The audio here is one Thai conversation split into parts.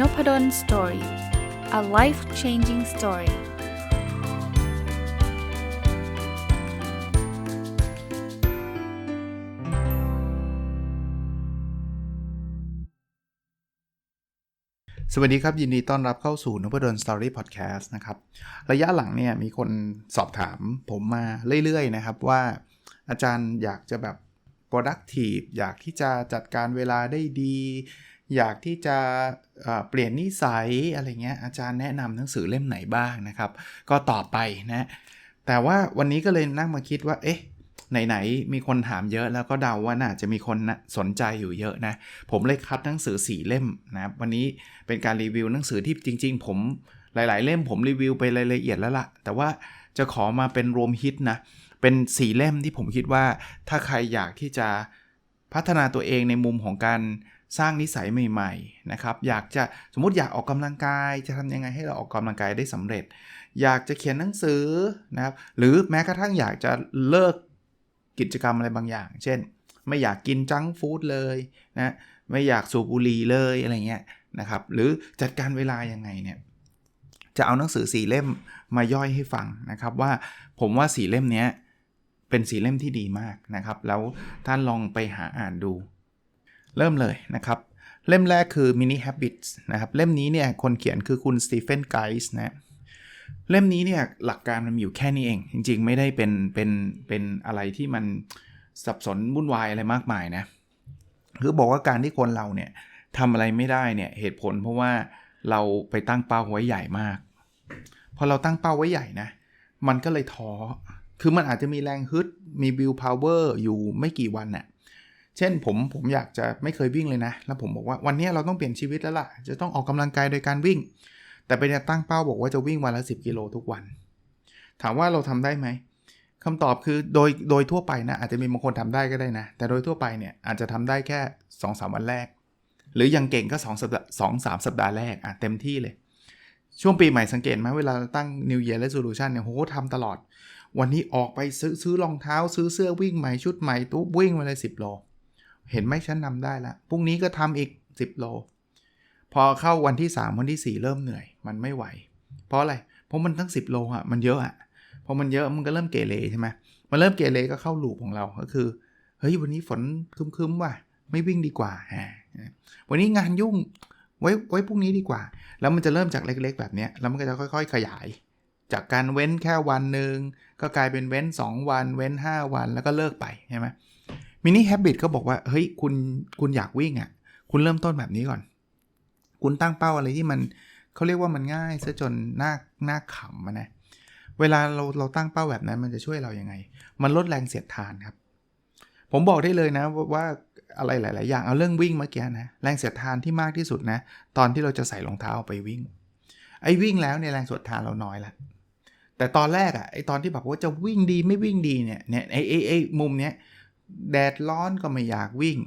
n o p ด d o สตอรี่ a life changing story สวัสดีครับ ยินดีต้อนรับเข้าสู่นพดลสตอรี่พอดแคสต์นะครับ ระยะหลังเนี่ยมีคนสอบถามผมมาเรื่อยๆนะครับว่าอาจารย์อยากจะแบบ productive อยากที่จะจัดการเวลาได้ดี อยากที่จะเปลี่ยนนิสัยอะไรเงี้ยอาจารย์แนะนำหนังสือเล่มไหนบ้างนะครับ ก็ตอบไปนะแต่ว่าวันนี้ก็เลยนั่งมาคิดว่าเอ๊ะไหนๆมีคนถามเยอะแล้วก็เดาว่าน่าจะมีคนนะสนใจอยู่เยอะนะ ผมเลยคัดหนังสือ 4 เล่มนะวันนี้เป็นการรีวิวหนังสือที่จริง ๆ ผมหลาย ๆ เล่มผมรีวิวไปรายละเอียดแล้วละ่ะ แต่ว่าจะขอมาเป็นรวมฮิตนะเป็นสีเล่มที่ผมคิดว่าถ้าใครอยากที่จะพัฒนาตัวเองในมุมของการ สร้างนิสัยใหม่ๆนะครับอยากจะสมมติอยากออกกำลังกายจะทำยังไงให้เราออกกำลังกายได้สำเร็จ อยากจะเขียนหนังสือนะครับหรือแม้กระทั่งอยากจะเลิกกิจกรรมอะไรบางอย่าง เช่น ไม่อยากกินจังฟู้ดเลยนะไม่อยากสูบบุหรี่เลยอะไรเงี้ยนะครับหรือจัดการเวลายังไงเนี่ยจะเอาหนังสือสี่เล่มมาย่อยให้ฟังนะครับว่าผมว่าสี่เล่มนี้เป็นสีเล่มที่ดีมากนะครับ แล้วท่านลองไปหาอ่านดู เริ่มเลยนะครับ เล่มแรกคือ Mini Habits นะครับ เล่มนี้เนี่ยคนเขียนคือคุณสตีเฟนไกส์นะเล่มนี้เนี่ยหลักการมันอยู่แค่นี้เอง จริง ๆ ไม่ได้เป็นเป็นเป็นอะไรที่มันสับสนวุ่นวายอะไรมากมายนะคือบอกว่าการที่คนเราเนี่ยทำอะไรไม่ได้เนี่ยเหตุผลเพราะว่าเราไปตั้งเป้าไว้ใหญ่มาก พอเราตั้งเป้าไว้ใหญ่นะมันก็เลยท้อคือมันอาจจะมีแรงฮึดมีบิลพาวเวอร์อยู่ไม่กี่วันน่ะ เช่นผมผมอยากจะไม่เคยวิ่งเลยนะ แล้วผมบอกว่าวันนี้เราต้องเปลี่ยนชีวิตแล้วล่ะ จะต้องออกกำลังกายโดยการวิ่ง แต่ไปตั้งเป้าบอกว่าจะวิ่งวันละ 10 กิโลทุกวัน ถามว่าเราทำได้ไหมคำตอบคือโดยโดยทั่วไปนะอาจจะมีบางคนทำได้ก็ได้นะ แต่โดยทั่วไปเนี่ยอาจจะทำได้แค่2อสวันแรก หรือยังเก่งก็2สัปดาห์สองสามสัปดาห์แรกอะเต็มที่เลย ช่วงปีใหม่สังเกตไหมเวลาตั้ง New Year Resolution เนี่ยโหทำตลอด วันนี้ออกไปซื้อซื้อรองเท้า ซื้อเสื้อวิ่งใหม่ชุดใหม่ตุ๊บวิ่งมาเลย10โล เห็นไหมฉันนำได้ละพรุ่งนี้ก็ทำอีก 10 โล พอเข้าวันที่ 3 วันที่ 4 เริ่มเหนื่อย มันไม่ไหว เพราะอะไร เพราะมันทั้ง 10 โลอะมันเยอะอะพอมันเยอะมันก็เริ่มเกเรใช่ไหมมันเริ่มเกเรก็เข้าลูปของเราก็คือเฮ้ยวันนี้ฝนคึมๆว่ะไม่วิ่งดีกว่าฮะวันนี้งานยุ่งไว้ไว้พรุ่งนี้ดีกว่า แล้วมันจะเริ่มจากเล็ก ๆ แบบนี้แล้วมันก็จะค่อย ๆ ขยาย จากการเว้นแค่วันหนึ่งก็กลายเป็นเว้น 2 วัน เว้น 5 วันแล้วก็เลิกไปใช่ไหม มินิแฮบบิตก็บอกว่า เฮ้ย คุณคุณอยากวิ่งอะ่ะ คุณเริ่มต้นแบบนี้ก่อน คุณตั้งเป้าอะไรที่มันเขาเรียกว่ามันง่ายซะจนหน้าหน้าขำนะ เวลาเราเราตั้งเป้าแบบนั้นมันจะช่วยเรายัางไง มันลดแรงเสียดทานครับ ผมบอกได้เลยนะว่าอะไรหลาย ๆ อย่างเอาเรื่องวิ่งเมื่อกี้นะแรงเสียดทานที่มากที่สุดนะ ตอนที่เราจะใส่รองเท้าไปวิ่ง ไอ้วิ่งแล้วเนี่ยแรงส่วนทานเราน้อยละแต่ตอนแรกอะไอตอนที่แบบว่าจะวิ่งดีไม่วิ่งดีเนี่ยเนี่ยไอไอไอมุมเนี้ย แดดร้อนก็ไม่อยากวิ่ง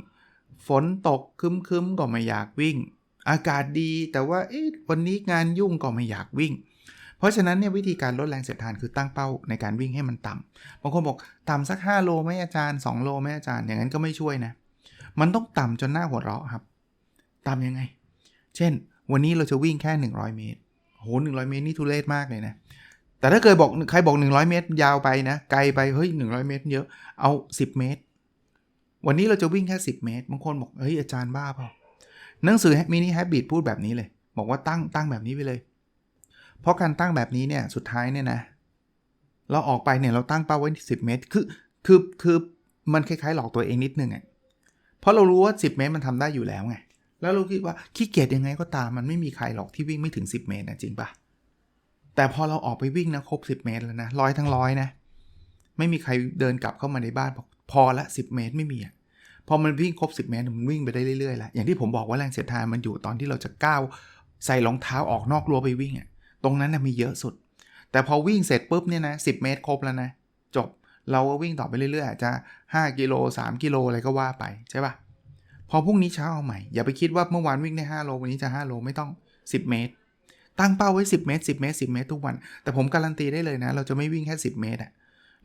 ฝนตกคึมๆก็ไม่อยากวิ่ง อากาศดีแต่ว่าเอ๊ะวันนี้งานยุ่งก็ไม่อยากวิ่ง เพราะฉะนั้นเนี่ยวิธีการลดแรงเสียดทานคือตั้งเป้าในการวิ่งให้มันต่ำบางคนบอกต่ำสัก 5 โลไหมอาจารย์ 2 โลไหมอาจารย์อย่างนั้นก็ไม่ช่วยนะ มันต้องต่ำจนหน้าหัวเราะครับต่ำยังไง เช่น วันนี้เราจะวิ่งแค่ 100 เมตรโห100 เมตรนี่ทุเรศมากเลยนะแต่ถ้าเคยบอกใครบอก 100 เมตร ยาวไปนะ ไกลไปเฮ้ย100 เมตร เยอะเอา 10 เมตร วันนี้เราจะวิ่งแค่ 10 เมตร บางคนบอก เฮ้ย อาจารย์บ้าเปล่า หนังสือมินิแฮบบิตพูดแบบนี้เลย บอกว่าตั้งตั้งแบบนี้ไปเลย เพราะการตั้งแบบนี้เนี่ย สุดท้ายเนี่ยนะ เราออกไปเนี่ยเราตั้งเป้าไว้ 10 เมตร คือ คือ คือมันคล้ายๆ หลอกตัวเองนิดนึงอะ เพราะเรารู้ว่า 10 เมตรมันทำได้อยู่แล้วไง แล้วเราคิดว่าขี้เกียจยังไงก็ตาม มันไม่มีใครหรอกที่วิ่งไม่ถึง 10 เมตรนะจริงปะแต่พอเราออกไปวิ่งนะครบ 10 เมตรแล้วนะร้อยทั้งร้อยนะ ไม่มีใครเดินกลับเข้ามาในบ้านบอก พอละ 10 เมตรไม่มีอะพอมันวิ่งครบ 10 เมตรมันวิ่งไปได้เรื่อยๆแล้วอย่างที่ผมบอกว่าแรงเสียดทานมันอยู่ตอนที่เราจะก้าวใส่รองเท้าออกนอกรั้วไปวิ่งอะตรงนั้นนะมีเยอะสุด แต่พอวิ่งเสร็จปุ๊บเนี่ยนะสิเมตรครบแล้วนะจบเราก็วิ่งต่อไปเรื่อยๆ จะ 5 กิโล 3 กิโลอะไรก็ว่าไปใช่ปะพอพรุ่งนี้เช้าเอาใหม่ อย่าไปคิดว่าเมื่อวานวิ่งได้5โลวันนี้จะ 5 โลไม่ต้อง 10 เมตร ตั้งเป้าไว้ 10 เมตร 10 เมตร 10 เมตรทุกวัน แต่ผมการันตีได้เลยนะ เราจะไม่วิ่งแค่ 10 เมตรอะ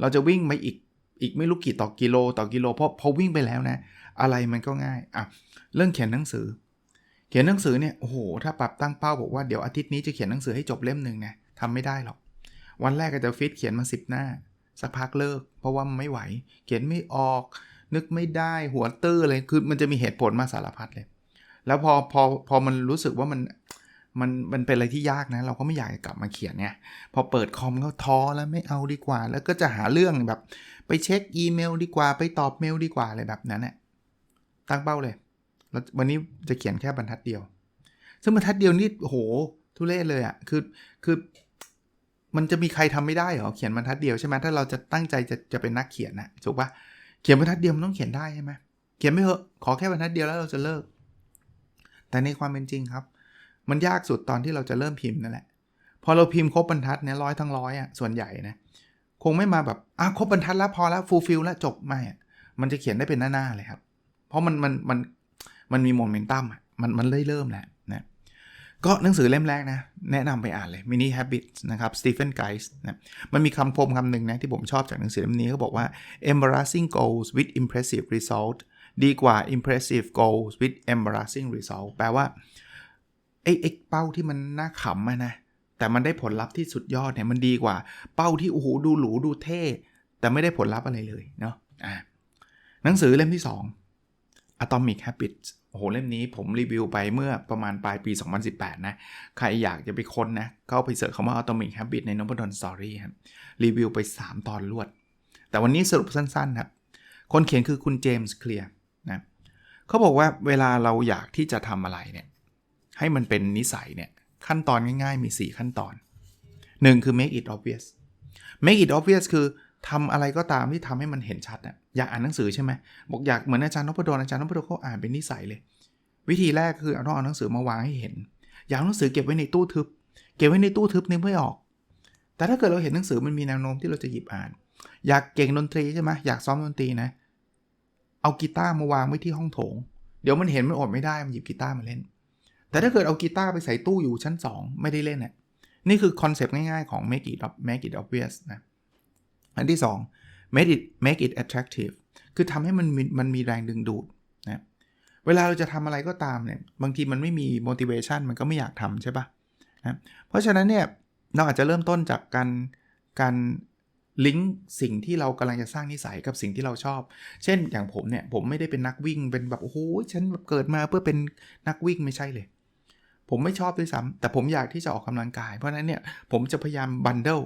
เราจะวิ่งไปอีก อีกไม่รู้กี่ต่อกิโลต่อกิโลเพราะพอวิ่งไปแล้วนะ อะไรมันก็ง่ายอะเรื่องเขียนหนังสือ เขียนหนังสือเนี่ยโอ้โหถ้าปรับตั้งเป้าบอกว่าเดี๋ยวอาทิตย์นี้จะเขียนหนังสือให้จบเล่มหนึ่งนะทำไม่ได้หรอก วันแรกก็จะฟิตเขียนมาสิบหน้า สักพักเลิก เพราะว่ามันไม่ไหว เขียนไม่ออก นึกไม่ได้หัวตื้อเลยคือมันจะมีเหตุผลมาสารพัดเลย แล้วพอพอพอมันรู้สึกว่ามัน มันมันเป็นอะไรที่ยากนะ เราก็ไม่อยากกลับมาเขียนไงพอเปิดคอมก็ท้อแล้วไม่เอาดีกว่า แล้วก็จะหาเรื่องแบบ ไปเช็คอีเมลดีกว่า ไปตอบเมลดีกว่าอะไรแบบนั้นแหละตั้งเป้าเลย แล้ววันนี้จะเขียนแค่บรรทัดเดียว ซึ่งบรรทัดเดียวนี่โห ทุเรศเลยอะ่ะคือคือมันจะมีใครทำไม่ได้เหรอเขียนบรรทัดเดียวใช่ไหมถ้าเราจะตั้งใจจะจะเป็นนักเขียนนะถูกปะเขียนบรรทัดเดียวมันต้องเขียนได้ใช่ไหมเขียนไม่เหอะขอแค่บรรทัดเดียวแล้วเราจะเลิก แต่ในความเป็นจริงครับ มันยากสุดตอนที่เราจะเริ่มพิมพ์นั่นแหละ พอเราพิมพ์ครบบรรทัดเนี่ยร้อยทั้งร้อยอะส่วนใหญ่นะคงไม่มาแบบอะครบบรรทัดแล้วพอแล้วฟูลฟิลแล้วจบไม่อะมันจะเขียนได้เป็นหน้าๆเลยครับ เพราะมันมันมันมันมีโมเมนตัมอะมันมันเริ่มเริ่มแหละนะก็หนังสือเล่มแรกนะ แนะนำไปอ่านเลย Mini Habits นะครับสตีเฟนไกส์นะมันมีคำคมคำหนึ่งนะ ที่ผมชอบจากหนังสือเล่มนี้เขาบอกว่า embarrassing goals with impressive result ดีกว่า impressive goals with embarrassing result แปลว่า ไอ้ไอ้เป้าที่มันน่าขำนะ แต่มันได้ผลลัพธ์ที่สุดยอดเนี่ยมันดีกว่าเป้าที่โอ้โหดูหรูดูเท่ แต่ไม่ได้ผลลัพธ์อะไรเลยเนาะอ่าหนังสือเล่มที่ 2 Atomic Habits โอ้โหเล่มนี้ผมรีวิวไปเมื่อประมาณปลายปี 2018 นะ ใครอยากจะไปค้นนะ เข้าไปเสิร์ชคำว่า Atomic Habits ในนพดลสตอรี่ครับรีวิวไป 3 ตอนรวด แต่วันนี้สรุปสั้นๆครับ คนเขียนคือคุณเจมส์เคลียร์นะเขาบอกว่าเวลาเราอยากที่จะทำอะไรเนี่ย ให้มันเป็นนิสัยเนี่ยขั้นตอนง่ายๆ มี 4 ขั้นตอน 1 คือ make it obvious make it obvious คือทำอะไรก็ตามที่ทำให้มันเห็นชัดอะอยากอ่านหนังสือใช่ไหมบอกอยากเหมือนอาจารย์นพดลอาจารย์นพดลเขาอ่านเป็นนิสัยเลย วิธีแรกคือเอาต้องเอาหนังสือมาวางให้เห็น อยากเอาหนังสือเก็บไว้ในตู้ทึบ เก็บไว้ในตู้ทึบนึกไม่ออก แต่ถ้าเกิดเราเห็นหนังสือมันมีแนวโน้มที่เราจะหยิบอ่าน อยากเก่งดนตรีใช่ไหมอยากซ้อมดนตรีนะ เอากีตาร์มาวางไว้ที่ห้องโถง เดี๋ยวมันเห็นมันอดไม่ได้มันหยิบกีตาร์มาเล่น แต่ถ้าเกิดเอากีตาร์ไปใส่ตู้อยู่ชั้น 2 ไม่ได้เล่นน่ะนี่คือคอนเซปต์ง่ายๆของ make it make it obvious นะ อันที่ 2 make it make it attractive คือทำให้มันมันมีแรงดึงดูดนะเวลาเราจะทำอะไรก็ตามเนี่ย บางทีมันไม่มี motivation มันก็ไม่อยากทำใช่ปะนะเพราะฉะนั้นเนี่ยเราอาจจะเริ่มต้นจากการการลิงก์สิ่งที่เรากำลังจะสร้างนิสัยกับสิ่งที่เราชอบ เช่นอย่างผมเนี่ย ผมไม่ได้เป็นนักวิ่งเป็นแบบโอ้โหฉันแบบเกิดมาเพื่อเป็นนักวิ่งไม่ใช่เลย ผมไม่ชอบด้วยซ้ำแต่ผมอยากที่จะออกกำลังกาย เพราะฉะนั้นเนี่ยผมจะพยายามบันเดิล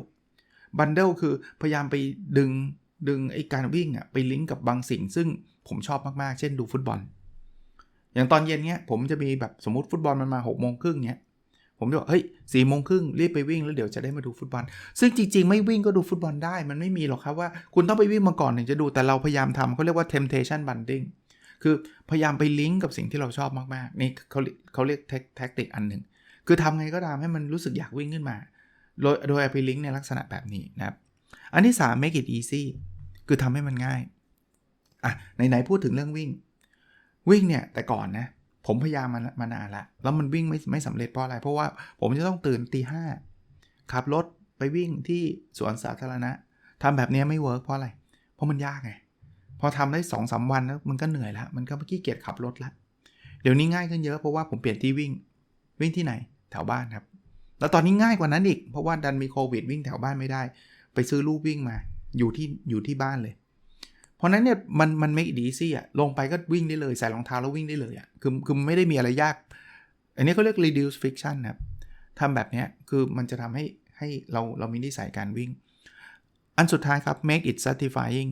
บันเดิลคือพยายามไปดึงดึงไอ้การวิ่งอะไปลิงก์กับบางสิ่ง ซึ่งผมชอบมาก ๆ เช่นดูฟุตบอล อย่างตอนเย็นเนี้ยผมจะมีแบบสมมติฟุตบอลมันมา6กโมงครึ่งเนี้ยผมจะบอกเฮ้ยสี่โมงครึ่งรีบไปวิ่งแล้วเดี๋ยวจะได้มาดูฟุตบอล ซึ่งจริง ๆ ไม่วิ่งก็ดูฟุตบอลได้ มันไม่มีหรอกครับว่าคุณต้องไปวิ่งมาก่อนถึงจะดูแต่เราพยายามทำเขาเรียกว่า temptation bundling คือพยายามไปลิงก์กับสิ่งที่เราชอบมากๆ นี่เขาเขาเรียกแท็กติกอันหนึ่ง คือทำไงก็ตามให้มันรู้สึกอยากวิ่งขึ้นมา โดยโดยไปลิงก์ในลักษณะแบบนี้นะครับ อันที่ 3 make it easy คือทำให้มันง่าย อะไหนๆพูดถึงเรื่องวิ่ง วิ่งเนี่ยแต่ก่อนนะผมพยายามมามานานละ แล้วมันวิ่งไม่ไม่สำเร็จเพราะอะไร เพราะว่าผมจะต้องตื่นตีห้าขับรถไปวิ่งที่สวนสาธารณะทำแบบนี้ไม่เวิร์กเพราะอะไร เพราะมันยากไง พอทำได้2อสวันแล้วมันก็เหนื่อยและมันก็ขี้เกียจขับรถละเดี๋ยวนี้ง่ายขึ้นเยอะเพราะว่าผมเปลี่ยนที่วิ่งวิ่งที่ไหนแถวบ้านครับ แล้วตอนนี้ง่ายกว่านั้นอีก เพราะว่าดันมีโควิดวิ่งแถวบ้านไม่ได้ ไปซื้อลูกวิ่งมา อยู่ที่อยู่ที่บ้านเลย เพราะนั้นเนี่ยมันมันไม่ดีซี่อะลงไปก็วิ่งได้เลยใส่รองเท้าแล้ววิ่งได้เลยอะคือคือไม่ได้มีอะไรยาก อันนี้เขาเรียก reduce friction ครับทำแบบนี้คือมันจะทำให้ให้เราเรามีนิสัยการวิ่ง อันสุดท้ายครับ make it satisfying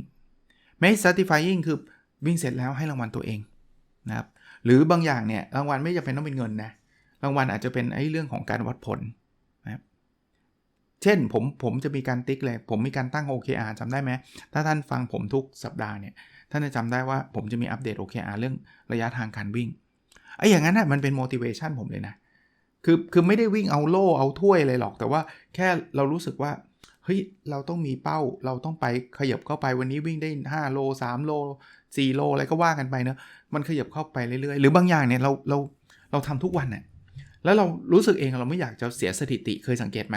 make satisfying คือวิ่งเสร็จแล้วให้รางวัลตัวเองนะครับหรือบางอย่างเนี่ยรางวัลไม่จำเป็นต้องเป็นเงินนะรางวัลอาจจะเป็นไอ้เรื่องของการวัดผลนะครับเช่นผมผมจะมีการติ๊กเลย ผมมีการตั้ง OKR จำได้ไหมถ้าท่านฟังผมทุกสัปดาห์เนี่ยท่านจะจำได้ว่าผมจะมีอัปเดต OKR เรื่องระยะทางการวิ่งไอ้อย่างนั้นน่ะมันเป็น motivation ผมเลยนะคือคือไม่ได้วิ่งเอาโล่เอาถ้วยอะไรหรอก แต่ว่าแค่เรารู้สึกว่า เฮ้ยเราต้องมีเป้าเราต้องไปขยับเข้าไปวันนี้วิ่งได้ 5 โล 3 โล 4 โลอะไรก็ว่ากันไปเนอะมันขยับเข้าไปเรื่อยๆ หรือบางอย่างเนี่ยเราเราเราทำทุกวันเนี่ยแล้วเรารู้สึกเองเราไม่อยากจะเสียสถิติเคยสังเกตไหม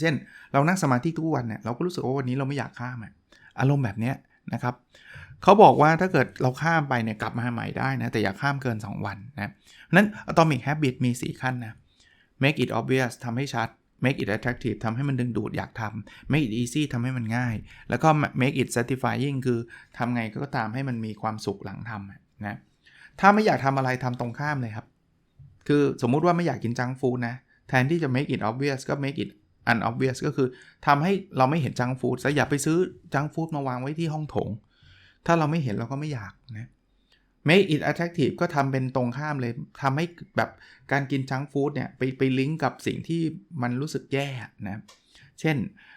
เช่น เรานั่งสมาธิทุกวันเนี่ยเราก็รู้สึกว่าวันนี้เราไม่อยากข้ามอารมณ์แบบเนี้ยนะครับเขาบอกว่าถ้าเกิดเราข้ามไปเนี่ยกลับมาใหม่ได้นะแต่อย่าข้ามเกิน 2 วันนะนั้น Atomic Habit มี 4 ขั้นนะ make it obvious ทำให้ชัด make it attractive ทำให้มันดึงดูดอยากทำ make it easy ทำให้มันง่าย แล้วก็ make it satisfying คือทำไงก็ตามให้มันมีความสุขหลังทำนะถ้าไม่อยากทำอะไรทำตรงข้ามเลยครับ คือสมมุติว่าไม่อยากกินจังฟู้ดนะ แทนที่จะ make it obvious ก็ make it unobvious ก็คือทำให้เราไม่เห็นจังฟู้ดซะอย่าไปซื้อจังฟู้ดมาวางไว้ที่ห้องโถง ถ้าเราไม่เห็นเราก็ไม่อยากนะ make it attractive ก็ทำเป็นตรงข้ามเลยทำให้แบบการกินจังฟู้ดเนี่ยไปไปลิงก์กับสิ่งที่มันรู้สึกแย่นะเช่น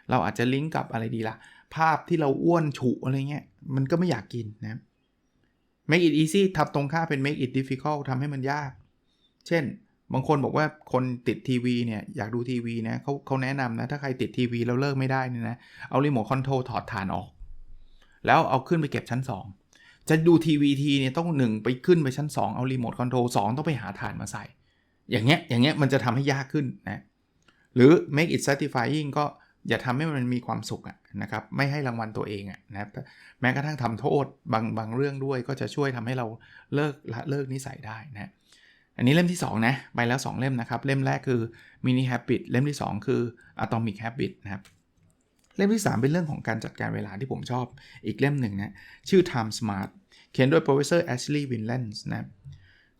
เราอาจจะลิงก์กับอะไรดีละ่ะ ภาพที่เราอ้วนฉุอะไรเงี้ยมันก็ไม่อยากกินนะ make it easy ทำตรงข้ามเป็น make it difficult ทำให้มันยาก เช่น บางคนบอกว่าคนติดทีวีเนี่ยอยากดูทีวีนะเขาเขาแนะนำนะถ้าใครติดทีวีแล้วเลิกไม่ได้นี่นะเอารีโมทคอนโทรลถอดฐานออก แล้วเอาขึ้นไปเก็บชั้น 2 จะดูทีวีทีเนี่ยต้อง1ไปขึ้นไปชั้น 2 เอารีโมทคอนโทรล2ต้องไปหาฐานมาใส่ อย่างเงี้ยอย่างเงี้ยมันจะทำให้ยากขึ้นนะหรือ make it satisfying ก็อย่าทำให้มันมีความสุขะนะครับไม่ให้รางวัลตัวเองอะนะครับแม้กระทั่งทำโทษบางบางเรื่องด้วยก็จะช่วยทำให้เราเลิกละเลิกนิสัยได้นะอันนี้เล่มที่ 2 นะ ไปแล้ว 2 เล่มนะครับ เล่มแรกคือ mini habit เล่มที่ 2 คือ atomic habit นะครับ เล่มที่ 3 เป็นเรื่องของการจัดการเวลาที่ผมชอบอีกเล่มหนึ่งนะ ชื่อ time smart เขียนโดย professor Ashley Winlands นะ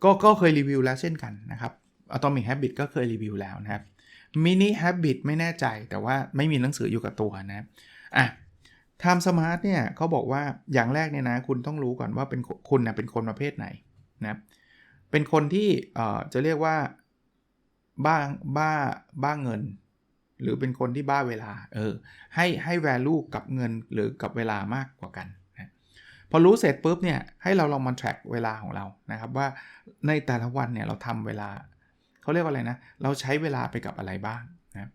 ก็ก็เคยรีวิวแล้วเช่นกันนะครับ atomic habit ก็เคยรีวิวแล้วนะครับ mini habit ไม่แน่ใจแต่ว่าไม่มีหนังสืออยู่กับตัวนะอะ time smart เนี่ยเขาบอกว่าอย่างแรกเนี่ยนะ คุณต้องรู้ก่อนว่าเป็นคุณนะเป็นคนประเภทไหนนะเป็นคนที่จะเรียกว่าบ้าบ้าบ้าเงิน หรือเป็นคนที่บ้าเวลา เออ ให้ให้ value กับเงินหรือกับเวลามากกว่ากันนะพอรู้เสร็จปุ๊บเนี่ยให้เราลองมา track เวลาของเรานะครับว่าในแต่ละวันเนี่ยเราทำเวลาเขาเรียกว่าอะไรนะ เราใช้เวลาไปกับอะไรบ้างนะ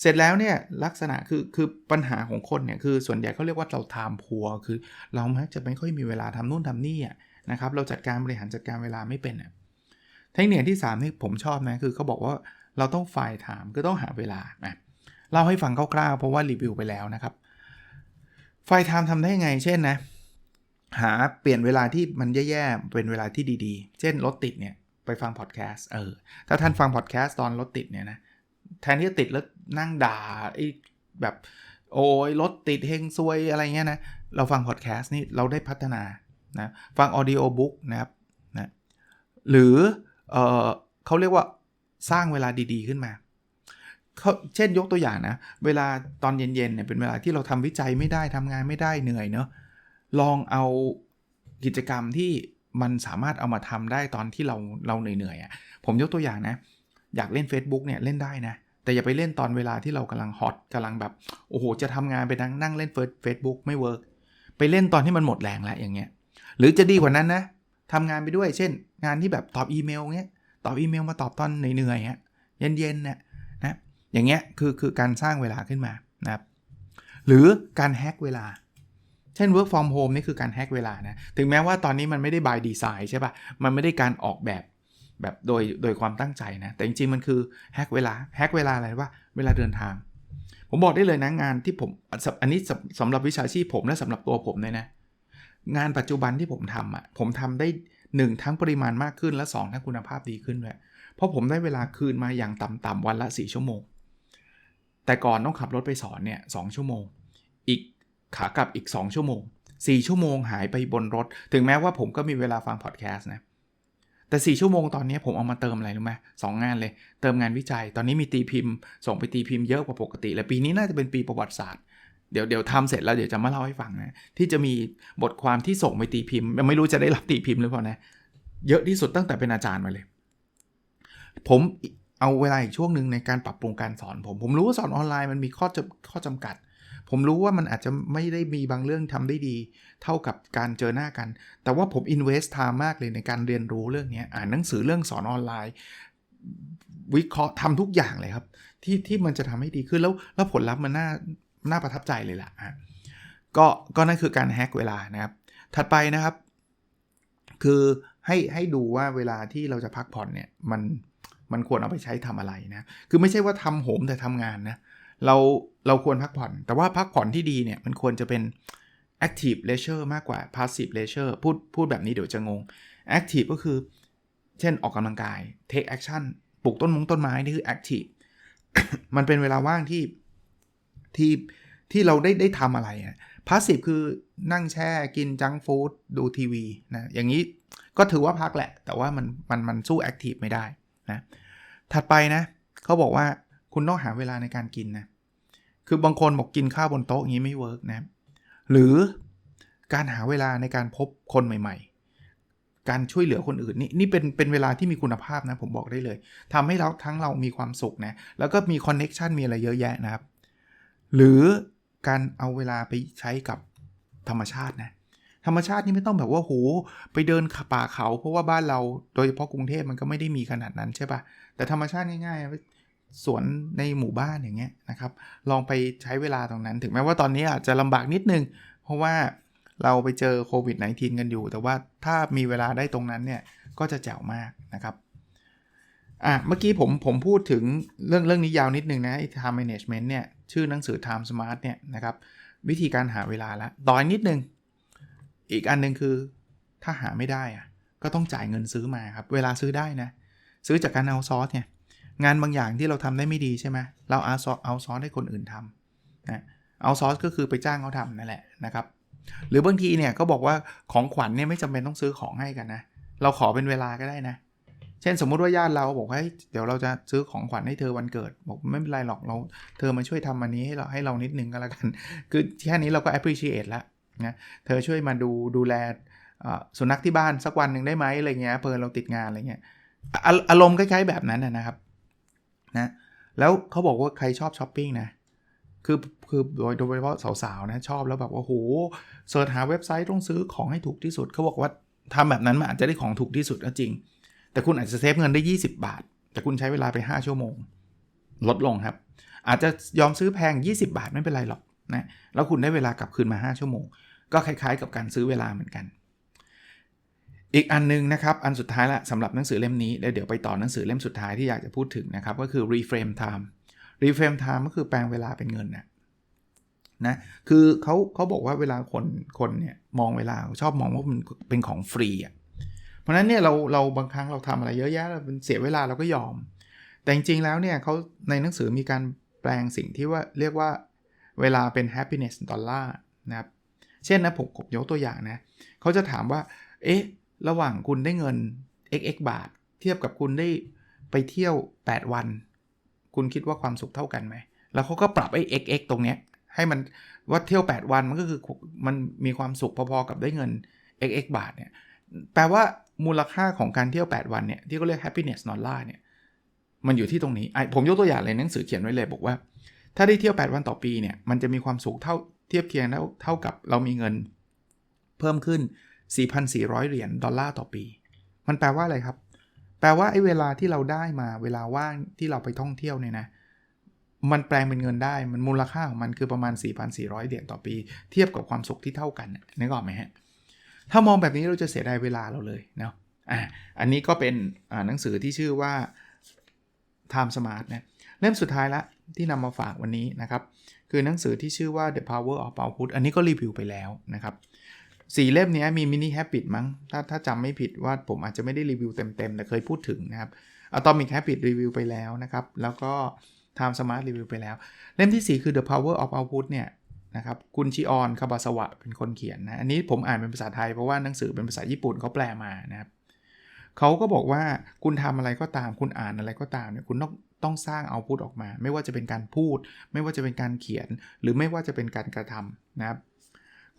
เสร็จแล้วเนี่ยลักษณะคือคือปัญหาของคนเนี่ยคือส่วนใหญ่เขาเรียกว่าเรา time poor คือเรามักจะไม่ค่อยมีเวลาทำนู่นทำนี่อะนะครับ เราจัดการบริหารจัดการเวลาไม่เป็นเทคนิคที่3ที่ผมชอบนะคือเขาบอกว่า เราต้องฝ่ายถามก็ต้องหาเวลานะเล่าให้ฟังคร่าวๆเพราะว่ารีวิวไปแล้วนะครับฝ่ายถามทำได้ยังไง เช่นนะ หาเปลี่ยนเวลาที่มันแย่ๆ เป็นเวลาที่ดีๆ เช่นรถติดเนี่ย ไปฟังพอดแคสต์เออ ถ้าท่านฟังพอดแคสต์ตอนรถติดเนี่ยนะ แทนที่จะติดแล้วนั่งด่าไอ้แบบโอ้ยรถติดเฮงซวยอะไรเงี้ยนะ เราฟังพอดแคสต์นี่เราได้พัฒนานะ ฟังออดิโอบุ๊กนะครับนะหรือเออเขาเรียกว่า สร้างเวลาดีๆขึ้นมาเขาเช่นยกตัวอย่างนะ เวลาตอนเย็นๆเนี่ยเป็นเวลาที่เราทำวิจัยไม่ได้ทำงานไม่ได้เหนื่อยเนาะลองเอากิจกรรมที่มันสามารถเอามาทำได้ตอนที่เราเราเหนื่อยๆอะ่ะผมยกตัวอย่างนะ อยากเล่น Facebook เนี่ยเล่นได้นะ แต่อย่าไปเล่นตอนเวลาที่เรากำลังฮอตกำลังแบบโอ้โหจะทำงานไปนั่งนั่งเล่นเฟซบุ๊กไม่เวิร์กไปเล่นตอนที่มันหมดแรงแล้วอย่างเงี้ยหรือจะดีกว่านั้นนะทำงานไปด้วย เช่น งานที่แบบตอบอีเมลเงี้ย ตอบอีเมลมาตอบตอนเหนื่อยๆฮะเย็นๆเนี่ยนะอย่างเงี้ยคือคือการสร้างเวลาขึ้นมานะครับหรือการแฮกเวลา เช่น work from home นี่คือการแฮกเวลานะถึงแม้ว่าตอนนี้มันไม่ได้ by design ใช่ปะ่ะมันไม่ได้การออกแบบแบบโดยโดยความตั้งใจนะ แต่จริงๆ มันคือแฮกเวลาแฮกเวลาอะไรว่าเวลาเดินทาง ผมบอกได้เลยนะงานที่ผมอันนี้สำหรับวิชาชีพผมและสำหรับตัวผมเลยนะ งานปัจจุบันที่ผมทำอะ่ะผมทำได้ 1 ทั้งปริมาณมากขึ้นและ 2 ทั้งคุณภาพดีขึ้นด้วยเพราะผมได้เวลาคืนมาอย่างต่ำๆวันละ 4 ชั่วโมง แต่ก่อนต้องขับรถไปสอนเนี่ยสชั่วโมง อีกขากลับอีก 2 ชั่วโมง 4 ชั่วโมงหายไปบนรถ ถึงแม้ว่าผมก็มีเวลาฟังพอดแคสต์นะแต่ 4 ชั่วโมงตอนนี้ผมเอามาเติมอะไรรู้ไหมสองงานเลย เติมงานวิจัย ตอนนี้มีตีพิมพ์ ส่งไปตีพิมพ์เยอะกว่าปกติ และปีนี้น่าจะเป็นปีประวัติศาสตร์ เดี๋ยวเดี๋ยวทำเสร็จแล้วเดี๋ยวจะมาเล่าให้ฟังนะ ที่จะมีบทความที่ส่งไปตีพิมพ์ ไม่รู้จะได้รับตีพิมพ์หรือเปล่านะ เยอะที่สุดตั้งแต่เป็นอาจารย์มาเลย ผมเอาเวลาอีกช่วงหนึ่งในการปรับปรุงการสอนผม ผมรู้ว่าสอนออนไลน์มันมีข้อจข้อจำกัด ผมรู้ว่ามันอาจจะไม่ได้มีบางเรื่องทำได้ดี เท่ากับการเจอหน้ากัน แต่ว่าผม invest time มากเลยในการเรียนรู้เรื่องนี้อ่านหนังสือเรื่องสอนออนไลน์วิเคราะห์ทำทุกอย่างเลยครับ ที่ที่มันจะทำให้ดีขึ้นแล้วแล้วผลลัพธ์มันน่า น่าประทับใจเลยล่ะก็ก็นั่นคือการแฮกเวลานะครับ ถัดไปนะครับ คือให้ให้ดูว่าเวลาที่เราจะพักผ่อนเนี่ยมันมันควรเอาไปใช้ทำอะไรนะคือไม่ใช่ว่าทำโหมแต่ทำงานนะเราเราควรพักผ่อน แต่ว่าพักผ่อนที่ดีเนี่ยมันควรจะเป็น active leisure มากกว่า passive leisure พูดพูดแบบนี้เดี๋ยวจะงง active ก็คือ เช่นออกกำลังกาย take action ปลูกต้นมงต้นไม้นี่คือ active มันเป็นเวลาว่างที่ ที่ที่เราได้ได้ทำอะไรอะพาสซีฟคือนั่งแช่กินจังฟู้ดดูทีวีนะอย่างนี้ก็ถือว่าพักแหละ แต่ว่ามันมันมันสู้แอคทีฟไม่ได้นะถัดไปนะเขาบอกว่าคุณต้องหาเวลาในการกินนะคือบางคนบอกกินข้าวบนโต๊ะอย่างนี้ไม่เวิร์กนะหรือการหาเวลาในการพบคนใหม่ๆ การช่วยเหลือคนอื่นนี่นี่เป็นเป็นเวลาที่มีคุณภาพนะผมบอกได้เลยทำให้เราทั้งเรามีความสุขนะแล้วก็มีคอนเน็ชันมีอะไรเยอะแยะนะครับ หรือการเอาเวลาไปใช้กับธรรมชาตินะธรรมชาตินี่ไม่ต้องแบบว่าโหไปเดินป่าเขาเพราะว่าบ้านเราโดยเฉพาะกรุงเทพมันก็ไม่ได้มีขนาดนั้นใช่ปะแต่ธรรมชาติง่ายๆสวนในหมู่บ้านอย่างเงี้ยนะครับ ลองไปใช้เวลาตรงนั้น ถึงแม้ว่าตอนนี้อาจจะลำบากนิดนึง เพราะว่าเราไปเจอโควิด -19 กันอยู่ แต่ว่าถ้ามีเวลาได้ตรงนั้นเนี่ยก็จะแจ๋วมากนะครับอะเมื่อกี้ผมผมพูดถึงเรื่องเรื่องนี้ยาวนิดนึงนะ time management เนี่ย ชื่อหนังสือ time smart เนี่ยนะครับวิธีการหาเวลาละต่อยนิดนึง อีกอันนึงคือถ้าหาไม่ได้อะก็ต้องจ่ายเงินซื้อมาครับ เวลาซื้อได้นะ ซื้อจากการเอาซอสเนี่ย งานบางอย่างที่เราทำได้ไม่ดีใช่ไหมเราเอาซอสเอาซอสให้คนอื่นทำนะเอาซอสก็คือไปจ้างเขาทำนั่นแหละนะครับ หรือบางทีเนี่ยก็บอกว่าของขวัญเนี่ยไม่จำเป็นต้องซื้อของให้กันนะ เราขอเป็นเวลาก็ได้นะ เช่นสมมุติว่าญาติเราบอกว่าเดี๋ยวเราจะซื้อของขวัญให้เธอวันเกิด บอกไม่เป็นไรหรอกเรา เธอมาช่วยทำอันนี้ให้เราให้เรานิดนึงก็แล้วกัน คือแค่นี้เราก็ appreciate แล้วนะเธอช่วยมาดูดูแลสุนัขที่บ้านสักวันหนึ่งได้ไหมอะไรเงี้ยเพอเราติดงานอะไรเงี้ยอารมณ์คล้ายๆแบบนั้นนะครับนะแล้วเขาบอกว่าใครชอบช้อปปิ้งนะคือคือโดยโดยเฉพาะสาวๆนะชอบแล้วแบบว่าโหเสิร์ชหาเว็บไซต์ต้องซื้อของให้ถูกที่สุดเขาบอกว่าทำแบบนั้นมันอาจจะได้ของถูกที่สุดก็จริง แต่คุณอาจจะเซฟเงินได้ 20 บาท แต่คุณใช้เวลาไป 5 ชั่วโมง ลดลงครับ อาจจะยอมซื้อแพง 20 บาทไม่เป็นไรหรอกนะแล้วคุณได้เวลากลับคืนมา 5 ชั่วโมง ก็คล้ายๆ กับการซื้อเวลาเหมือนกัน อีกอันนึงนะครับ อันสุดท้ายละสำหรับหนังสือเล่มนี้แล้วเดี๋ยวไปต่อหนังสือเล่มสุดท้ายที่อยากจะพูดถึงนะครับก็คือ reframe time reframe time ก็คือแปลงเวลาเป็นเงินนะนะคือเขาเขาบอกว่าเวลาคนคนเนี่ยมองเวลาชอบมองว่ามันเป็นของฟรีอะ เพราะนั้นเนี่ยเราเราบางครั้งเราทำอะไรเยอะแยะเราเป็นเสียเวลาเราก็ยอม แต่จริงๆแล้วเนี่ยเขาในหนังสือมีการแปลงสิ่งที่ว่าเรียกว่าเวลาเป็น happiness dollar นะครับ เช่นนะผมยกตัวอย่างนะเขาจะถามว่า เอ๊ะ ระหว่างคุณได้เงิน xx บาท เทียบกับคุณได้ไปเที่ยว 8 วัน คุณคิดว่าความสุขเท่ากันไหม แล้วเขาก็ปรับไอ้ xx ตรงเนี้ยให้มันว่าเที่ยว 8 วันมันก็คือมันมีความสุขพอๆกับได้เงิน xx บาทเนี่ย แปลว่า มูลค่าของการเที่ยว 8 วันเนี่ยที่เขาเรียก happiness dollar เนี่ยมันอยู่ที่ตรงนี้ผมยกตัวอย่างเลยหนังสือเขียนไว้เลยบอกว่า ถ้าได้เที่ยว 8 วันต่อปีเนี่ยมันจะมีความสุขเท่าเทียบเคียงแล้วเท่ากับเรามีเงินเพิ่มขึ้น 4,400 เหรียญดอลลาร์ต่อปี มันแปลว่าอะไรครับ แปลว่าไอ้เวลาที่เราได้มาเวลาว่างที่เราไปท่องเที่ยวเนี่ยนะมันแปลงเป็นเงินได้ มันมูลค่าของมันคือประมาณ 4,400 เหรียญต่อปี เทียบกับความสุขที่เท่ากันนึกออกไหมฮะ ถ้ามองแบบนี้เราจะเสียดายเวลาเราเลยเนาะอะอันนี้ก็เป็นหนังสือที่ชื่อว่า Time Smart นะเล่มสุดท้ายละที่นำมาฝากวันนี้นะครับ คือหนังสือที่ชื่อว่า The Power of Output อันนี้ก็รีวิวไปแล้วนะครับสี่เล่มนี้มีมินิแฮปปิตมั้ง ถ้าถ้าจำไม่ผิดว่าผมอาจจะไม่ได้รีวิวเต็มๆ แต่เคยพูดถึงนะครับ Atomic Habit รีวิวไปแล้วนะครับ แล้วก็ Time Smart รีวิวไปแล้ว เล่มที่ 4 คือ The Power of Output เนี่ย นะครับคุณชิออนคาบาสวะเป็นคนเขียนนะอันนี้ผมอ่านเป็นภาษาไทยเพราะว่าหนังสือเป็นภาษาญี่ปุ่นเขาแปลมานะครับเขาก็บอกว่าคุณทำอะไรก็ตาม คุณอ่านอะไรก็ตามเนี่ยคุณต้องต้องสร้างเอาพุตออกมา ไม่ว่าจะเป็นการพูด ไม่ว่าจะเป็นการเขียน หรือไม่ว่าจะเป็นการกระทำนะครับ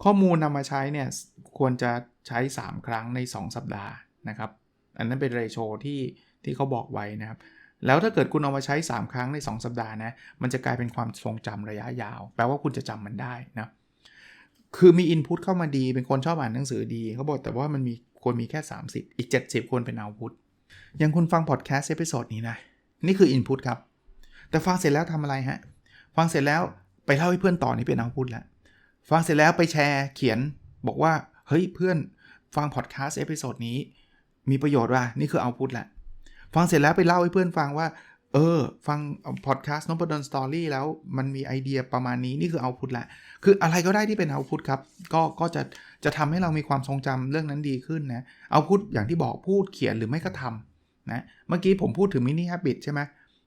ข้อมูลนำมาใช้เนี่ยควรจะใช้ 3 ครั้งใน 2 สัปดาห์นะครับ อันนั้นเป็นเรโชที่ที่เขาบอกไว้นะครับ แล้วถ้าเกิดคุณเอามาใช้ 3 ครั้งใน 2 สัปดาห์นะ มันจะกลายเป็นความทรงจำระยะยาว แปลว่าคุณจะจำมันได้นะ คือมีอินพุตเข้ามาดี เป็นคนชอบอ่านหนังสือดี เขาบอกแต่ว่ามันมีควรมีแค่ 30 อีก 70ควรเป็นเอาพุตอย่างคุณฟังพอดแคสต์เอพิโซดนี้นะ นี่คืออินพุตครับ แต่ฟังเสร็จแล้วทำอะไรฮะ ฟังเสร็จแล้วไปเล่าให้เพื่อนต่อนี่เป็นเอาพุตแล้ว ฟังเสร็จแล้วไปแชร์เขียนบอกว่า เฮ้ยเพื่อนฟังพอดแคสต์เอพิโซดนี้มีประโยชน์ว่ะ นี่คือเอาพุตแหละ ฟังเสร็จแล้วไปเล่าให้เพื่อนฟังว่า เออ ฟังพอดแคสต์นพดลสตอรี่แล้วมันมีไอเดียประมาณนี้นี่คือเอาพุทแหละ คืออะไรก็ได้ที่เป็นเอาพุทครับ ก็ก็จะจะทำให้เรามีความทรงจำเรื่องนั้นดีขึ้นนะเอาพุทอย่างที่บอกพูดเขียนหรือไม่ก็ทำนะเมื่อกี้ผมพูดถึงมินิฮับบิตใช่ไหม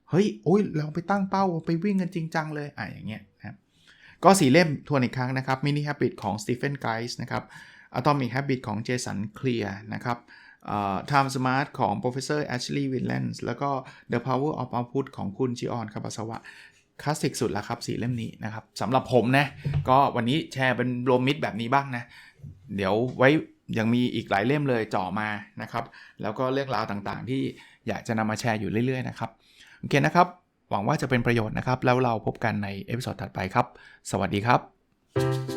เฮ้ยโอ้ยเราไปตั้งเป้าไปวิ่งกันจริงจังเลยอะอย่างเงี้ยนะก็สี่เล่มทวนอีกครั้งนะครับมินิฮับบิตของสตีเฟนไกส์นะครับ Atomic Habit ของเจสันเคลียร์นะครับ Time Smart ของ Professor Ashley w i l l a n s แล้วก็ The Power of Output ของคุณจิออนคาบาสวะคลาสสิกสุดล้วครับสีเล่มนี้นะครับสำหรับผมนะ ก็วันนี้แชร์เป็นรวมมิดแบบนี้บ้างนะ เดี๋ยวไว้ยังมีอีกหลายเล่มเลยจ่อมานะครับ แล้วก็เรื่องราวต่างๆ ที่อยากจะนำมาแชร์อยู่เรื่อยๆนะครับ โอเคนะครับ หวังว่าจะเป็นประโยชน์นะครับ แล้วเราพบกันในเอพิโซดถัดไปครับ สวัสดีครับ